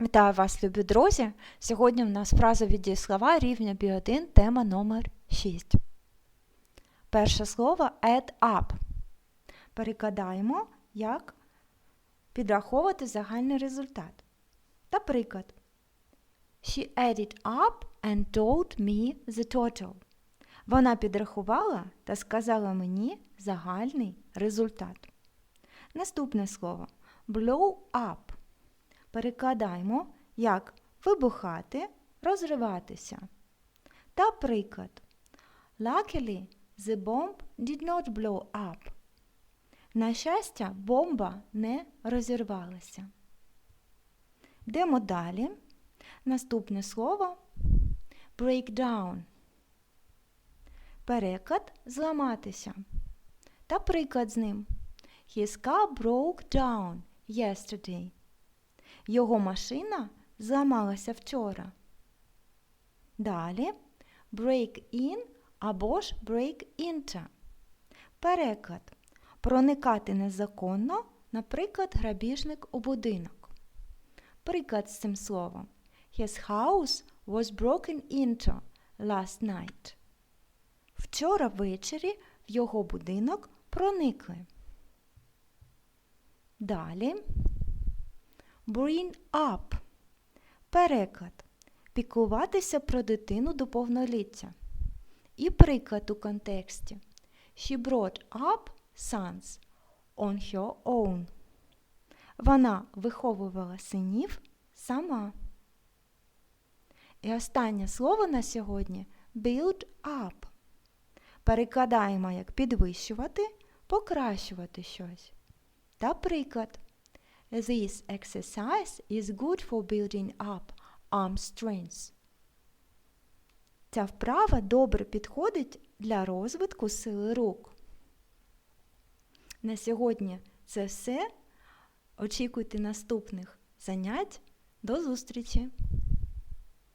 Вітаю вас, любі друзі! Сьогодні в нас фразові дієслова рівня B1, тема номер 6. Перше слово add up. Перекладаємо, як підраховувати загальний результат. Та приклад. She added up and told me the total. Вона підрахувала та сказала мені загальний результат. Наступне слово blow up. Перекладаємо як вибухати, розриватися. Та приклад. Luckily, the bomb did not blow up. На щастя, бомба не розірвалася. Йдемо далі. Наступне слово breakdown. Переклад зламатися. Та приклад з ним. His car broke down yesterday. Його машина зламалася вчора. Далі break in або ж break into. Переклад. Проникати незаконно, наприклад, грабіжник у будинок. Приклад з цим словом. His house was broken into last night. Вчора ввечері в його будинок проникли. Далі bring up. Переклад. Піклуватися про дитину до повноліття. І приклад у контексті. She brought up sons on her own. Вона виховувала синів сама. І останнє слово на сьогодні build up. Перекладаємо як підвищувати, покращувати щось. Та приклад. This exercise is good for building up arm strength. Ця вправа добре підходить для розвитку сили рук. На сьогодні це все. Очікуйте наступних занять. До зустрічі!